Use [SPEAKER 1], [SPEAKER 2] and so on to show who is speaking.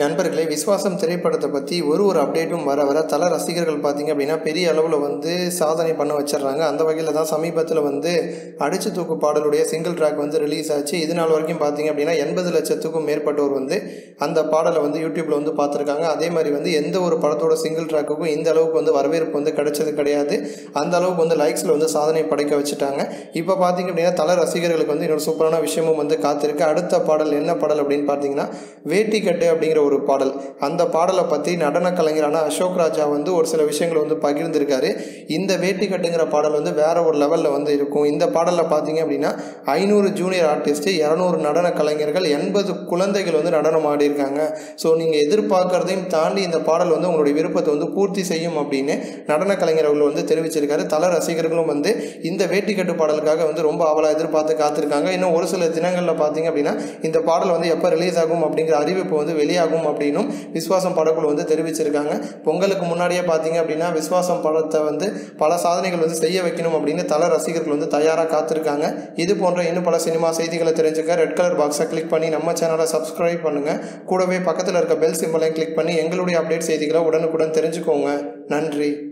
[SPEAKER 1] நண்பர்களே விஸ்வாசம் திரைப்படத்தை பற்றி ஒரு ஒரு அப்டேட்டும் வர வர தல ரசிகர்கள் பார்த்தீங்க அப்படின்னா பெரிய அளவில் வந்து சாதனை பண்ண வச்சிடுறாங்க. அந்த வகையில் தான் சமீபத்தில் வந்து அடிச்சு தூக்கு பாடலுடைய சிங்கிள் ட்ராக் வந்து ரிலீஸ் ஆச்சு. இது நாள் வரைக்கும் பார்த்தீங்க அப்படின்னா எண்பது லட்சத்துக்கும் மேற்பட்டோர் வந்து அந்த பாடலை வந்து யூடியூப்பில் வந்து பார்த்துருக்காங்க அதே மாதிரி வந்து எந்த ஒரு படத்தோட சிங்கிள் ட்ராக்குக்கும் இந்த அளவுக்கு வந்து வரவேற்பு வந்து கிடைச்சது கிடையாது. அந்த அளவுக்கு வந்து லைக்ஸில் வந்து சாதனை படைக்க வச்சுட்டாங்க. இப்போ பார்த்தீங்க அப்படின்னா தல ரசிகர்களுக்கு வந்து இன்னொரு சூப்பரான விஷயமும் வந்து காத்திருக்கு. அடுத்த பாடல் என்ன பாடல் அப்படின்னு பார்த்தீங்கன்னா வேட்டி கட்டு அப்படிங்கிற ஒரு பாடல். அந்த பாடலை பற்றி நடன கலைஞரான அசோக் ராஜா வந்து ஒரு சில விஷயங்களை வந்து பகிர்ந்திருக்காரு. இந்த வேட்டி கட்டுங்கிற பாடல் வந்து வேற ஒரு லெவலில் வந்து இருக்கும். இந்த பாடலில் பார்த்தீங்க அப்படின்னா ஐநூறு ஜூனியர் ஆர்டிஸ்ட்டு இரநூறு நடன கலைஞர்கள் எண்பது குழந்தைகள் வந்து நடனம் ஆடியிருக்காங்க. ஸோ நீங்கள் எதிர்பார்க்கறதையும் தாண்டி இந்த பாடல் வந்து உங்களுடைய விருப்பத்தை வந்து பூர்த்தி செய்யும் அப்படின்னு நடன கலைஞர் அவர்கள் வந்து தெரிவிச்சிருக்காரு. தல ரசிகர்களும் வந்து இந்த வேட்டிக்கட்டு பாடலுக்காக வந்து ரொம்ப அவலாக எதிர்பார்த்து காத்திருக்காங்க. இன்னும் ஒரு சில தினங்களில் பார்த்தீங்க அப்படின்னா இந்த பாடல் வந்து எப்போ ரிலீஸ் ஆகும் அப்படிங்கிற அறிவிப்பு வந்து வெளியாகும். அப்படின்னும் விஸ்வாசம் படக்குழு வந்து தெரிவிச்சிருக்காங்க. பொங்கலுக்கு முன்னாடியே பார்த்தீங்க அப்படின்னா விஸ்வாசம் படத்தை வந்து பல சாதனைகள் வந்து செய்ய வைக்கணும் அப்படின்னு தல ரசிகர்கள் வந்து தயாராக காத்திருக்காங்க. இது போன்ற இன்னும் பல சினிமா செய்திகளை தெரிஞ்சுக்க ரெட் கலர் பாக்ஸை கிளிக் பண்ணி நம்ம சேனலை சப்ஸ்கிரைப் பண்ணுங்கள் கூடவே பக்கத்தில் இருக்க பெல் சிம்பலையும் கிளிக் பண்ணி எங்களுடைய அப்டேட் செய்திகளை உடனுக்குடன் தெரிஞ்சுக்கோங்க. நன்றி.